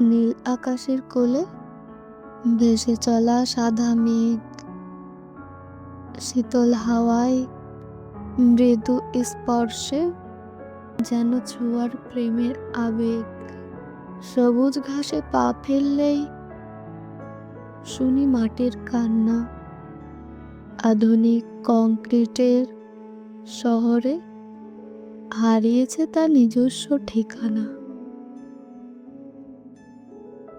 নীল আকাশের কোলে ভেসে চলা সাদা মেঘ, শীতল হাওয়ায় মৃদু স্পর্শে যেন ছোঁয়ার প্রেমের আবেগ। সবুজ ঘাসে পা ফেললেই শুনি মাটির কান্না। আধুনিক কংক্রিটের শহরে হারিয়েছে তার নিজস্ব ঠিকানা।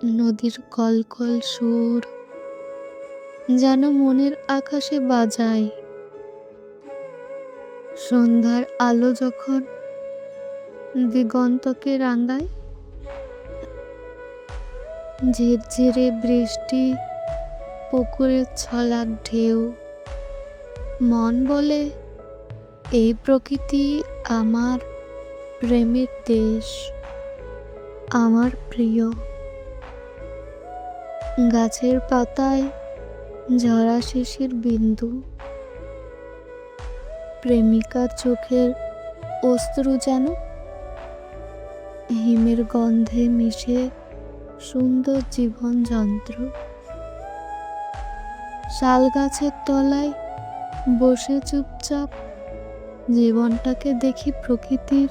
নদীর কলকল সুর যেন মনের আকাশে বাজায়। সন্ধ্যার আলো যখন দিগন্তকে রাঙায়, ঝিরঝিরে বৃষ্টি পুকুরের ছলার ঢেউ, মন বলে, এই প্রকৃতি আমার প্রেমের দেশ, আমার প্রিয়। গাছের পাতায় ঝরা শিশির বিন্দু। প্রেমিকার চোখের অস্ত্র যেন হিমের গন্ধে মিশে সুন্দর জীবন যন্ত্র শাল গাছের তলায় বসে চুপচাপ জীবনটাকে দেখি প্রকৃতির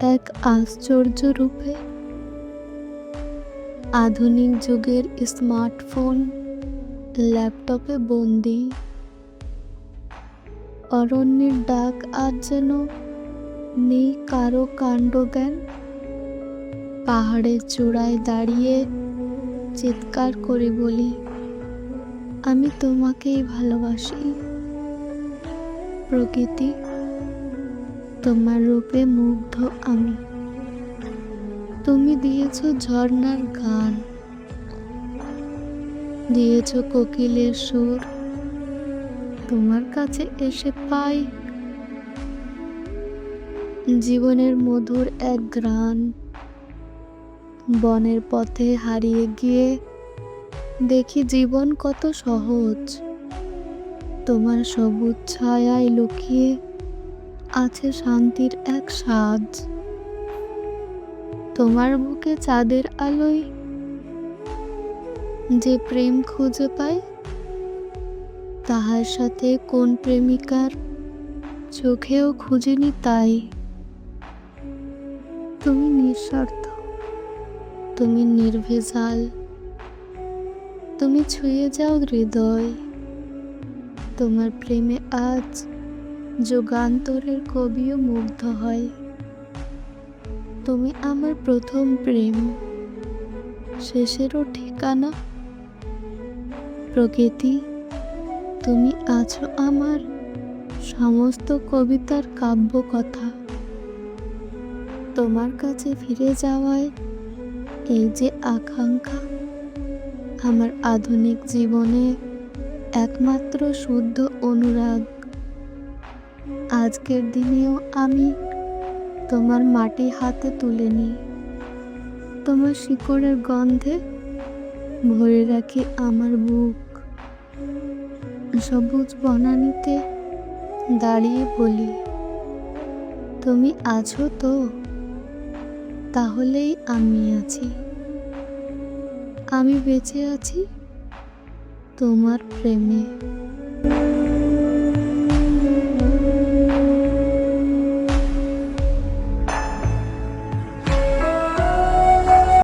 এক আশ্চর্য রূপে। আধুনিক যুগের স্মার্টফোন, ল্যাপটপে বন্দি। অরণ্যের ডাক আজ যেন নেই কারও কাণ্ডজ্ঞান। পাহাড়ের চূড়ায় দাঁড়িয়ে চিৎকার করে বলি, আমি তোমাকেই ভালোবাসি। প্রকৃতি তোমার রূপে মুগ্ধ আমি। তুমি দিয়েছ ঝর্নার গান। দিয়েছ কোকিলের সুর। তোমার কাছে এসে পাই জীবনের মধুর এক গ্রান বনের পথে হারিয়ে গিয়ে দেখি জীবন কত সহজ। তোমার সবুজ ছায়ায় লুকিয়ে আছে শান্তির এক সাজ। তোমার বুকে চাঁদের আলোয় যে প্রেম খুঁজে পায় তাহার সাথে কোন প্রেমিকার চোখেও খুঁজেনি তাই। তুমি নিঃস্বার্থ, তুমি নির্ভেজাল, তুমি ছুঁয়ে যাও হৃদয়। তোমার প্রেমে আজ যুগান্তরের কবিও মুগ্ধ হয়। তুমি আমার প্রথম প্রেম। শেষেরও ঠিকানা? প্রকৃতি, তুমি আছো আমার সমস্ত কবিতার কাব্য কথা তোমার কাছে ফিরে যাওয়ায় এই যে আকাঙ্ক্ষা, আমার আধুনিক জীবনে একমাত্র শুদ্ধ অনুরাগ। আজকের দিনেও আমি তোমার মাটি হাতে তুলে নিই তোমার শিকড়ের গন্ধে ভরে রাখি আমার বুক। সবুজ বনানিতে দাঁড়িয়ে বলি, তুমি আছো তো? তাহলেই আমি আছি। আমি বেঁচে আছি তোমার প্রেমে।